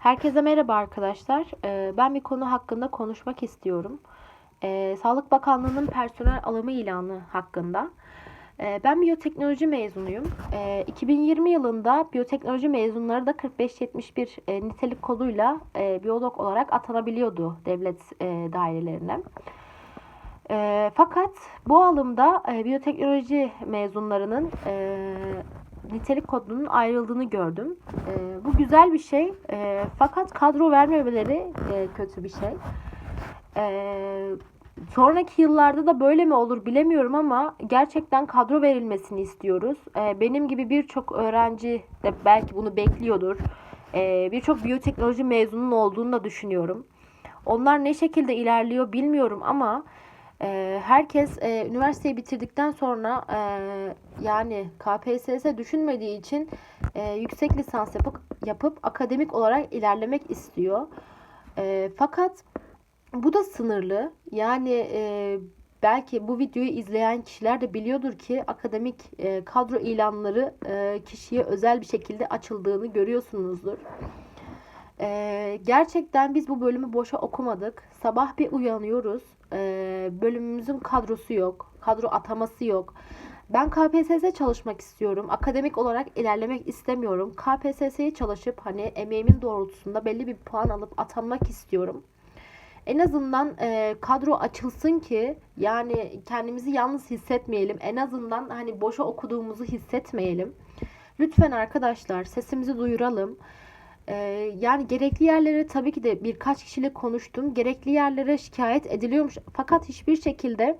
Herkese merhaba arkadaşlar. Ee, Ben bir konu hakkında konuşmak istiyorum. Ee, Sağlık Bakanlığı'nın personel alımı ilanı hakkında. Ee, Ben biyoteknoloji mezunuyum. Ee, 2020 yılında biyoteknoloji mezunları da 4571 e, nitelik koduyla e, biyolog olarak atanabiliyordu devlet e, dairelerine. Fakat bu alımda biyoteknoloji mezunlarının nitelik kodunun ayrıldığını gördüm. E, bu güzel bir şey. E, fakat kadro vermemeleri e, kötü bir şey. E, sonraki yıllarda da böyle mi olur bilemiyorum ama gerçekten kadro verilmesini istiyoruz. E, benim gibi birçok öğrenci de belki bunu bekliyordur. E, birçok biyoteknoloji mezunun olduğunu da düşünüyorum. Onlar ne şekilde ilerliyor bilmiyorum ama e, herkes e, üniversiteyi bitirdikten sonra e, yani KPSS düşünmediği için e, yüksek lisans yapıp, yapıp akademik olarak ilerlemek istiyor. E, fakat bu da sınırlı. Yani e, belki bu videoyu izleyen kişiler de biliyordur ki akademik e, kadro ilanları e, kişiye özel bir şekilde açıldığını görüyorsunuzdur. Ee, gerçekten biz bu bölümü boşa okumadık. Sabah bir uyanıyoruz. Ee, bölümümüzün kadrosu yok. Kadro ataması yok. Ben KPSS çalışmak istiyorum. Akademik olarak ilerlemek istemiyorum. KPSS'ye çalışıp hani emeğimin doğrultusunda belli bir puan alıp atanmak istiyorum. En azından e, kadro açılsın ki yani kendimizi yalnız hissetmeyelim. En azından hani boşa okuduğumuzu hissetmeyelim. Lütfen arkadaşlar sesimizi duyuralım. Ee, yani gerekli yerlere tabii ki de birkaç kişiyle konuştum. Gerekli yerlere şikayet ediliyormuş fakat hiçbir şekilde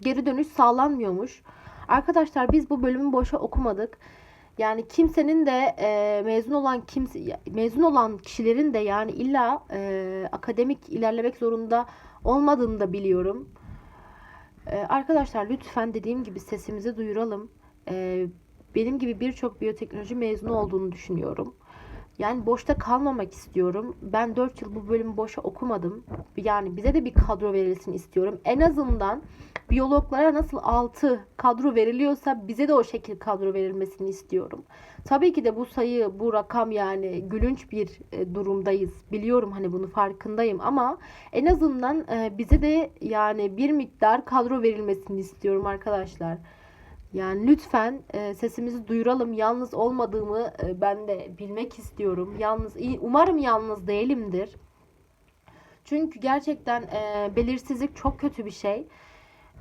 geri dönüş sağlanmıyormuş. Arkadaşlar biz bu bölümü boşa okumadık. Yani kimsenin de e, mezun olan kimse mezun olan kişilerin de yani illa e, akademik ilerlemek zorunda olmadığını da biliyorum. E, arkadaşlar lütfen dediğim gibi sesimizi duyuralım. E, benim gibi birçok biyoteknoloji mezunu olduğunu düşünüyorum. Yani boşta kalmamak istiyorum. Ben 4 yıl bu bölümü boşa okumadım. Yani bize de bir kadro verilsin istiyorum. En azından biyologlara nasıl 6 kadro veriliyorsa bize de o şekilde kadro verilmesini istiyorum. Tabii ki de bu sayı, bu rakam yani gülünç bir e, durumdayız. Biliyorum hani bunu farkındayım ama en azından e, bize de yani bir miktar kadro verilmesini istiyorum arkadaşlar. Yani lütfen e, sesimizi duyuralım. Yalnız olmadığımı e, ben de bilmek istiyorum. Yalnız umarım yalnız değilimdir. Çünkü gerçekten e, belirsizlik çok kötü bir şey.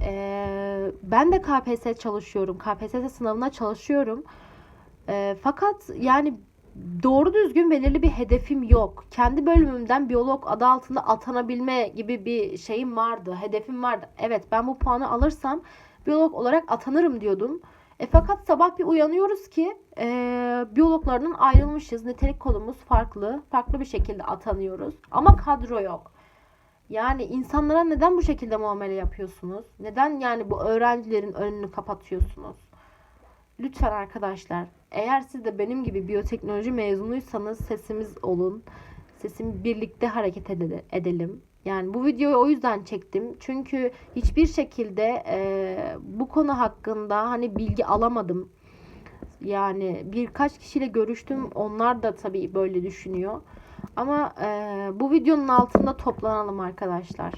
E, ben de KPSS çalışıyorum. KPSS sınavına çalışıyorum. E, fakat yani doğru düzgün belirli bir hedefim yok. Kendi bölümümden biyolog adı altında atanabilme gibi bir şeyim vardı. Hedefim vardı. Evet ben bu puanı alırsam biyolog olarak atanırım diyordum. E, fakat sabah bir uyanıyoruz ki e, biyologlarından ayrılmışız. Nitelik kodumuz farklı. Farklı bir şekilde atanıyoruz. Ama kadro yok. Yani insanlara neden bu şekilde muamele yapıyorsunuz? Neden yani bu öğrencilerin önünü kapatıyorsunuz? Lütfen arkadaşlar eğer siz de benim gibi biyoteknoloji mezunuysanız sesimiz olun. Sesimi birlikte hareket edelim. Yani bu videoyu o yüzden çektim. Çünkü hiçbir şekilde e, bu konu hakkında hani bilgi alamadım. Yani birkaç kişiyle görüştüm. Onlar da tabii böyle düşünüyor. Ama e, bu videonun altında toplanalım arkadaşlar.